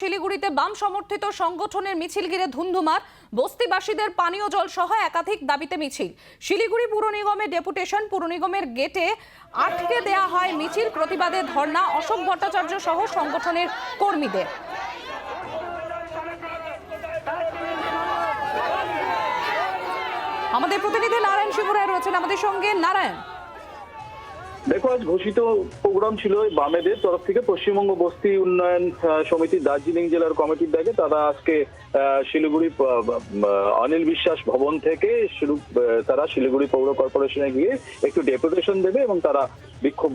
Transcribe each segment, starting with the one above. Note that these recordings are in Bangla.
শিলিগুড়িতে বাম সমর্থিত সংগঠনের মিছিল ঘিরে ধুন্ধুমার, বস্তিবাসীদের পানীয় জল সহ একাধিক দাবিতে মিছিল। শিলিগুড়ি পুর নিগমের ডেপুটেশন পুর নিগমের গেটে আটকে দেয়া হয় মিছিল প্রতিবাদে ধর্ণা অশোক ভট্টাচার্য সহ সংগঠনের কর্মীদের। আমাদের প্রতিনিধি নারায়ণ শিবুরায় রয়েছেন আমাদের সঙ্গে। নারায়ণ। দেখো, আজ ঘোষিত প্রোগ্রাম ছিল বামেদের তরফ থেকে। পশ্চিমবঙ্গ বস্তি উন্নয়ন সমিতি দার্জিলিং জেলার কমিটির ডাকে তারা আজকে শিলিগুড়ি অনিল বিশ্বাস ভবন থেকে শুরু তারা শিলিগুড়ি পৌর কর্পোরেশনে গিয়ে একটু ডেপুটেশন দেবে এবং তারা বিক্ষোভ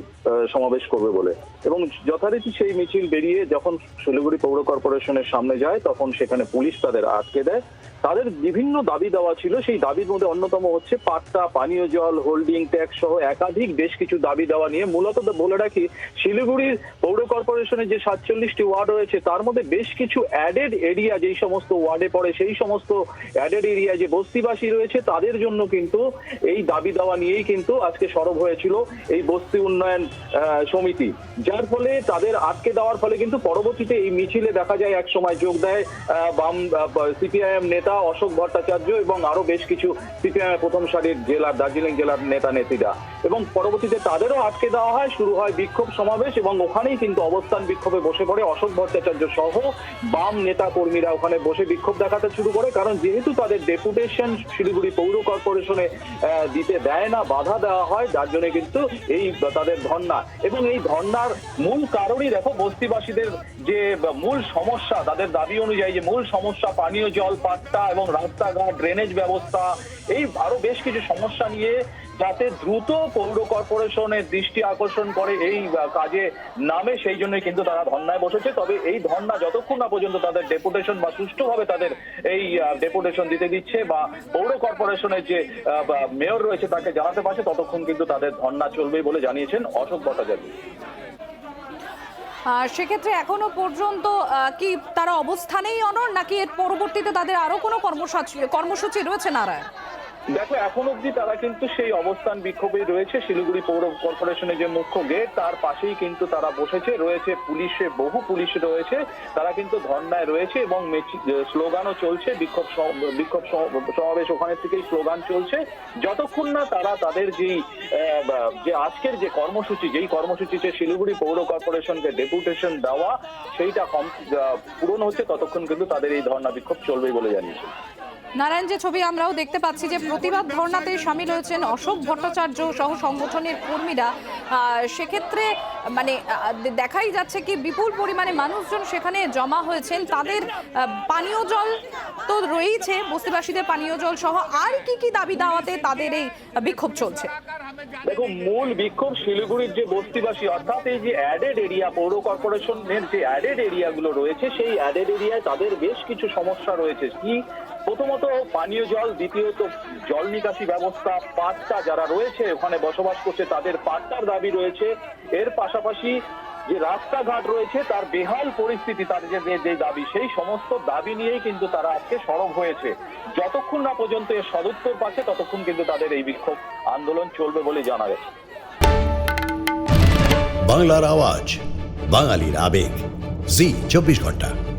সমাবেশ করবে বলে। এবং যথারীতি সেই মিছিল বেরিয়ে যখন শিলিগুড়ি পৌর কর্পোরেশনের সামনে যায়, তখন সেখানে পুলিশ তাদের আটকে দেয়। তাদের বিভিন্ন দাবি দেওয়া ছিল। সেই দাবির মধ্যে অন্যতম হচ্ছে পাট্টা, পানীয় জল, হোল্ডিং ট্যাক্স সহ একাধিক বেশ কিছু দাবি দেওয়া নিয়ে মূলত বলে রাখি শিলিগুড়ির পৌর কর্পোরেশনের যে সাতচল্লিশটি ওয়ার্ড রয়েছে, তার মধ্যে বেশ কিছু অ্যাডেড এরিয়া যেই সমস্ত ওয়ার্ডে পড়ে, সেই সমস্ত অ্যাডেড এরিয়া যে বস্তিবাসী রয়েছে, তাদের জন্য কিন্তু এই দাবি দেওয়া নিয়েই কিন্তু আজকে সরব হয়েছিল এই বস্তি উন্নয়ন সমিতি। যার ফলে তাদের আটকে দেওয়ার ফলে কিন্তু পরবর্তীতে এই মিছিলে দেখা যায় এক সময় যোগ দেয় বাম সিপিআইএম নেতা অশোক ভট্টাচার্য এবং আরও বেশ কিছু সিপিআইএম প্রথম সারির জেলার, দার্জিলিং জেলার নেতা নেত্রীরা এবং পরবর্তীতে তাদেরও আটকে দেওয়া হয়। শুরু হয় বিক্ষোভ সমাবেশ এবং ওখানেই কিন্তু অবস্থান বিক্ষোভে বসে পড়ে অশোক ভট্টাচার্য সহ বাম নেতা কর্মীরা ওখানে বসে বিক্ষোভ দেখাতে শুরু করে, কারণ যেহেতু তাদের ডেপুটেশন শিলিগুড়ি পৌর কর্পোরেশনে দিতে দেয় না, বাধা দেওয়া হয়, যার জন্য কিন্তু এই তাদের ধর্না এবং এই ধর্নার মূল কারণই দেখো, বস্তিবাসীদের যে মূল সমস্যা, তাদের দাবি অনুযায়ী যে মূল সমস্যা পানীয় জল, পাট্টা এবং রাস্তাঘাট ড্রেনেজ ব্যবস্থা, এই আরও বেশ কিছু সমস্যা নিয়ে যাতে দ্রুত পৌর কর্পোরেশনের দৃষ্টি আকর্ষণ করে এই কাজে নামে, সেই জন্যই কিন্তু তারা ধর্নায় বসেছে। তবে এই ধর্না যতক্ষণ না পর্যন্ত তাদের ডেপুটেশন বা সুষ্ঠুভাবে তাদের এই ডেপুটেশন দিতে দিচ্ছে বা পৌর কর্পোরেশনের যে মেয়র রয়েছে তাকে জানাতে পারছে, ততক্ষণ কিন্তু তাদের ধর্না চলবে বলে জানিয়েছেন অশোক ভট্টাচার্য। সেক্ষেত্রে এখনও পর্যন্ত কি তারা অবস্থানেই অনর নাকি এর পরবর্তীতে তাদের আরও কোনো কর্মসূচি কর্মসূচি রয়েছে নারায়ণ? দেখো, এখন অবধি তারা কিন্তু সেই অবস্থান বিক্ষোভে রয়েছে। শিলিগুড়ি পৌর কর্পোরেশনের যে মুখ্য গেট, তার পাশেই কিন্তু তারা বসেছে। রয়েছে পুলিশে, বহু পুলিশ রয়েছে। তারা কিন্তু ধর্নায় রয়েছে এবং স্লোগানও চলছে। বিক্ষোভ বিক্ষোভ সমাবেশ ওখানে থেকেই স্লোগান চলছে। যতক্ষণ না তারা তাদের যেই যে আজকের যে কর্মসূচি, যেই কর্মসূচিতে শিলিগুড়ি পৌর কর্পোরেশনকে ডেপুটেশন দেওয়া, সেইটা পূরণ হচ্ছে, ততক্ষণ কিন্তু তাদের এই ধর্ণা বিক্ষোভ চলবেই বলে জানিয়েছে। নারায়ণ যে ছবি আমরাও দেখতে পাচ্ছি যে প্রতিবাদ ধর্ণাতে সামিল হয়েছেন অশোক ভট্টাচার্য সহ সংগঠনের কর্মীরা। সেক্ষেত্রে মানে দেখাই যাচ্ছে কি বিপুল পরিমাণে মানুষজন সেখানে জমা হয়েছেন। তাদের পানীয় জল তো রয়েইছে, বস্তিবাসীদের পানীয় জল সহ। আর কি কি দাবি দাওয়াতে তাদের এই বিক্ষোভ চলছে? দেখো মূল বিক্ষোভ শিলিগুড়ির যে বস্তিবাসী, অর্থাৎ এই যে অ্যাডেড এরিয়া পৌর কর্পোরেশনের যে অ্যাডেড এরিয়াগুলো রয়েছে, সেই অ্যাডেড এরিয়ায় তাদের বেশ কিছু সমস্যা রয়েছে। কি প্রথমত পানীয় জল, দ্বিতীয়ত জল নিকাশি ব্যবস্থা, পাট্টা যারা রয়েছে, ওখানে বসবাস করছে, তাদের পাট্টার দাবি রয়েছে। এর পাশাপাশি যে রাস্তাঘাট রয়েছে, তার বেহাল পরিস্থিতি তাদের যে যে- যে দাবি, সেই সমস্ত দাবি নিয়েই কিন্তু তারা আজকে সরব হয়েছে। যতক্ষণ না পর্যন্ত এর সদুত্তর পাচ্ছে, ততক্ষণ কিন্তু তাদের এই বিক্ষোভ আন্দোলন চলবে বলে জানা গেছে। বাংলার আওয়াজ, বাঙালির আবেগ। জি, চব্বিশ ঘণ্টা।